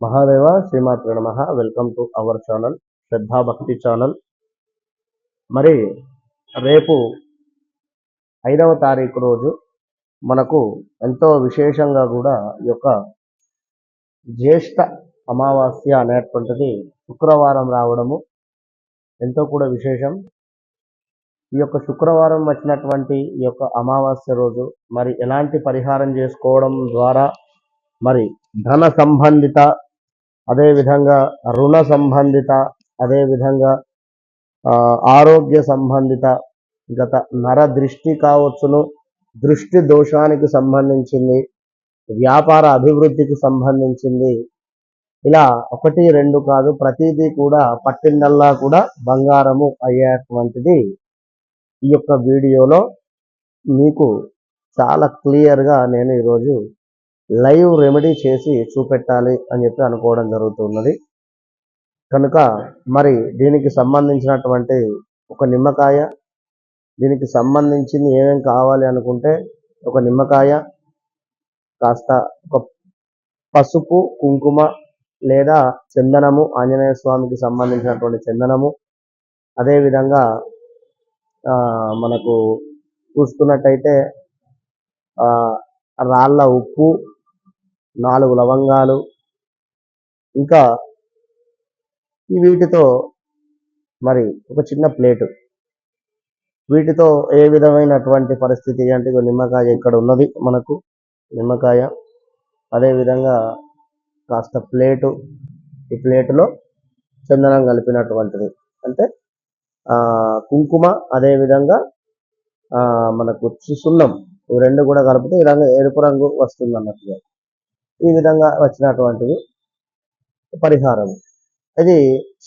మహాదేవ శ్రీమాత్ర నమ. Welcome to our channel Shraddha Bhakti channel మరి రేపు ఐదవ తారీఖు రోజు మనకు ఎంతో విశేషంగా కూడా ఈ యొక్క జ్యేష్ఠ అమావాస్య అనేటువంటిది శుక్రవారం రావడము ఎంతో కూడా విశేషం. ఈ యొక్క శుక్రవారం వచ్చినటువంటి ఈ యొక్క అమావాస్య రోజు మరి ఎలాంటి పరిహారం చేసుకోవడం ద్వారా మరి ధన సంబంధిత అదేవిధంగా రుణ సంబంధిత అదేవిధంగా ఆరోగ్య సంబంధిత గత నర దృష్టి కావచ్చును దృష్టి దోషానికి సంబంధించింది వ్యాపార అభివృద్ధికి సంబంధించింది. ఇలా ఒకటి రెండు కాదు ప్రతిదీ కూడా పట్టిందల్లా కూడా బంగారము అయ్యేటువంటిది ఈ యొక్క వీడియోలో. మీకు చాలా క్లియర్గా నేను ఈరోజు లైవ్ రెమెడీ చేసి చూపెట్టాలి అని చెప్పి అనుకోవడం జరుగుతున్నది. కనుక మరి దీనికి సంబంధించినటువంటి ఒక నిమ్మకాయ దీనికి సంబంధించింది ఏమేమి కావాలి అనుకుంటే ఒక నిమ్మకాయ కాస్త ఒక పసుపు కుంకుమ లేదా చందనము ఆంజనేయ స్వామికి సంబంధించినటువంటి చందనము. అదేవిధంగా మనకు చూసుకున్నట్టయితే రాళ్ళ ఉప్పు నాలుగు లవంగాలు. ఇంకా ఈ వీటితో మరి ఒక చిన్న ప్లేటు. వీటితో ఏ విధమైనటువంటి పరిస్థితి అంటే నిమ్మకాయ ఇక్కడ ఉన్నది మనకు. నిమ్మకాయ. అదేవిధంగా కాస్త ప్లేటు. ఈ ప్లేటులో చందనం కలిపినటువంటిది. అంటే కుంకుమ అదేవిధంగా ఆ, మనకు సున్నం. ఇవి రెండు కూడా కలిపితే ఈ రంగు ఎరుపు రంగు వస్తుంది అన్నట్టుగా ఈ విధంగా వచ్చినటువంటిది పరిహారం. ఇది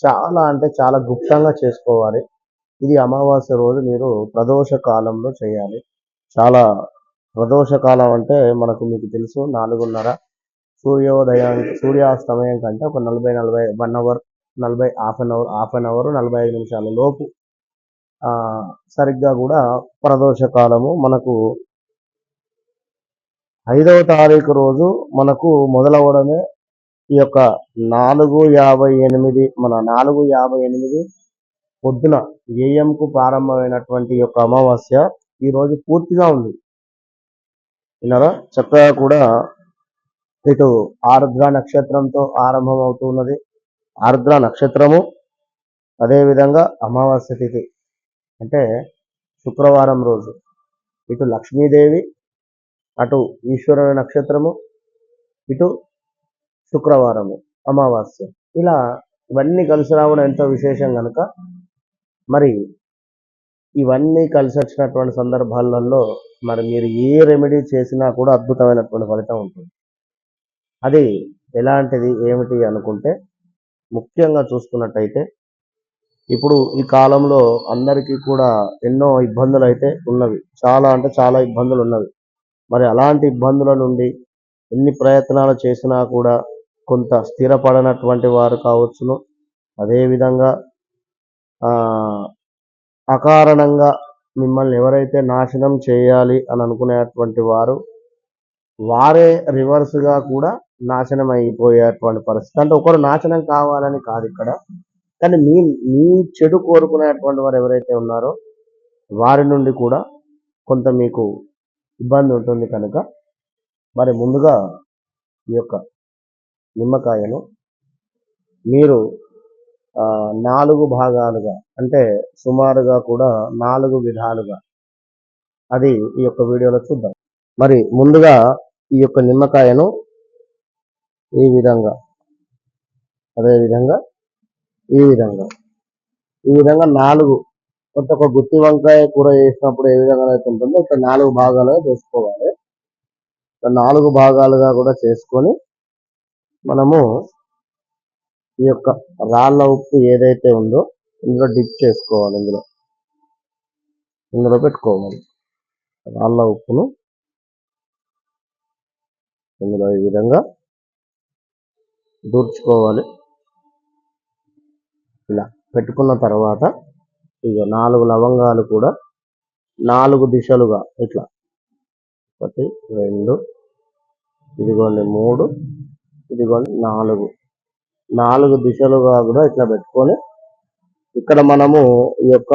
చాలా అంటే చాలా గుప్తంగా చేసుకోవాలి. ఇది అమావాస్య రోజు మీరు ప్రదోష కాలంలో చేయాలి. చాలా ప్రదోష కాలం అంటే మనకు మీకు తెలుసు నాలుగున్నర సూర్యోదయానికి సూర్యాస్తమయం కంటే ఒక నలభై నలభై వన్ అవర్ నలభై half an hour half an hour నలభై ఐదు నిమిషాల లోపు సరిగ్గా కూడా ప్రదోష కాలము మనకు ఐదవ తారీఖు రోజు మనకు మొదలవడమే ఈ యొక్క నాలుగు యాభై ఎనిమిది మన నాలుగు యాభై ఎనిమిది పొద్దున ఏఎంకు ప్రారంభమైనటువంటి యొక్క అమావాస్య ఈ రోజు పూర్తిగా ఉంది. విన్నారా? చక్కగా కూడా ఇటు ఆర్ద్ర నక్షత్రంతో ఆరంభం అవుతున్నది ఆర్ద్ర నక్షత్రము అదేవిధంగా అమావాస్య తిథి అంటే శుక్రవారం రోజు. ఇటు లక్ష్మీదేవి అటు ఈశ్వరుని నక్షత్రము ఇటు శుక్రవారము అమావాస్య. ఇలా ఇవన్నీ కలిసి రావడం ఎంతో విశేషం కనుక మరి ఇవన్నీ కలిసి వచ్చినటువంటి సందర్భాలలో మరి మీరు ఏ రెమెడీ చేసినా కూడా అద్భుతమైనటువంటి ఫలితం ఉంటుంది. అది ఎలాంటిది ఏమిటి అనుకుంటే ముఖ్యంగా చూసుకున్నట్టయితే ఇప్పుడు ఈ కాలంలో అందరికీ కూడా ఎన్నో ఇబ్బందులు అయితే ఉన్నవి. చాలా అంటే చాలా ఇబ్బందులు ఉన్నవి మరి అలాంటి ఇబ్బందుల నుండి ఎన్ని ప్రయత్నాలు చేసినా కూడా కొంత స్థిరపడనటువంటి వారు కావచ్చును. అదేవిధంగా అకారణంగా మిమ్మల్ని ఎవరైతే నాశనం చేయాలి అని అనుకునేటువంటి వారు వారే రివర్స్గా కూడా నాశనం అయిపోయేటువంటి పరిస్థితి. అంటే ఒకరు నాశనం కావాలని కాదు ఇక్కడ. కానీ మీ మీ చెడు కోరుకునేటువంటి వారు ఎవరైతే ఉన్నారో వారి నుండి కూడా కొంత మీకు ఇబ్బంది ఉంటుంది కనుక మరి ముందుగా ఈ యొక్క నిమ్మకాయను మీరు నాలుగు భాగాలుగా అంటే సుమారుగా కూడా నాలుగు విధాలుగా అది ఈ యొక్క వీడియోలో చూద్దాం. మరి ముందుగా ఈ యొక్క నిమ్మకాయను ఈ విధంగా అదే విధంగా ఈ విధంగా ఈ విధంగా నాలుగు కొంత ఒక గుత్తి వంకాయ కూర చేసినప్పుడు ఏ విధంగా అయితే ఉంటుందో ఇక్కడ నాలుగు భాగాలుగా చేసుకోవాలి. నాలుగు భాగాలుగా కూడా చేసుకొని మనము ఈ యొక్క రాళ్ళ ఉప్పు ఏదైతే ఉందో ఇందులో డిప్ చేసుకోవాలి ఇందులో. ఇందులో పెట్టుకోవాలి. రాళ్ళ ఉప్పును ఇందులో ఈ విధంగా దూర్చుకోవాలి. ఇలా పెట్టుకున్న తర్వాత ఇక నాలుగు లవంగాలు కూడా నాలుగు దిశలుగా ఇట్లా. ఒకటి రెండు ఇదిగోండి మూడు ఇదిగోండి నాలుగు. నాలుగు దిశలుగా కూడా ఇట్లా పెట్టుకొని ఇక్కడ మనము ఈ యొక్క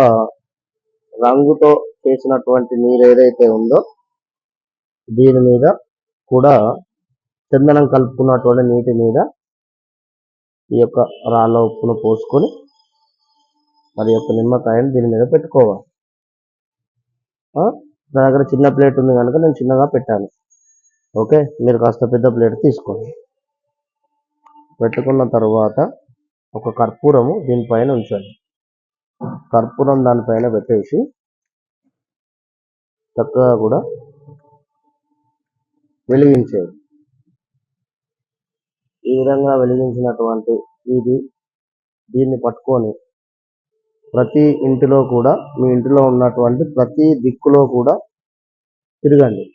రంగుతో చేసినటువంటి నీరు ఏదైతే ఉందో దీని మీద కూడా చందనం కలుపుకున్నటువంటి నీటి మీద ఈ యొక్క రాళ్ళ ఉప్పును పోసుకొని మరి యొక్క నిమ్మకాయని దీని మీద పెట్టుకోవాలి. నా దగ్గర చిన్న ప్లేట్ ఉంది కనుక నేను చిన్నగా పెట్టాను. ఓకే? మీరు కాస్త పెద్ద ప్లేట్ తీసుకోండి. పెట్టుకున్న తర్వాత ఒక కర్పూరము దీనిపైన ఉంచండి. కర్పూరం దానిపైన పెట్టేసి చక్కగా కూడా వెలిగించేది ఈ విధంగా వెలిగించినటువంటి ఇది దీన్ని పట్టుకొని ప్రతి ఇంటిలో కూడా మీ ఇంటిలో ఉన్నటువంటి ప్రతి దిక్కులో కూడా తిరగండి.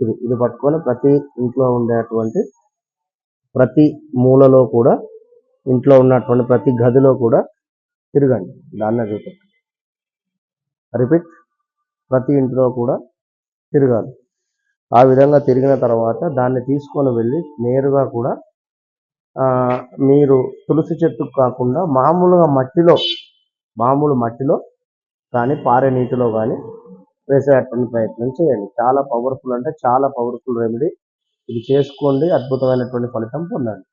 ఇది ఇది పట్టుకొని ప్రతి ఇంట్లో ఉండేటువంటి ప్రతి మూలలో కూడా ఇంట్లో ఉన్నటువంటి ప్రతి గదిలో కూడా తిరగండి. దాన్నే రిపీట్ రిపీట్. ప్రతి ఇంటిలో కూడా తిరగాలి. ఆ విధంగా తిరిగిన తర్వాత దాన్ని తీసుకొని వెళ్ళి నేరుగా కూడా మీరు తులసి చెట్టుకు కాకుండా మామూలుగా మట్టిలో మామూలు మట్టిలో కానీ పారే నీటిలో కానీ వేసేటువంటి ప్రయత్నం చేయండి. చాలా పవర్ఫుల్ అంటే చాలా పవర్ఫుల్ రెమెడీ ఇది చేసుకోండి అద్భుతమైనటువంటి ఫలితం పొందండి.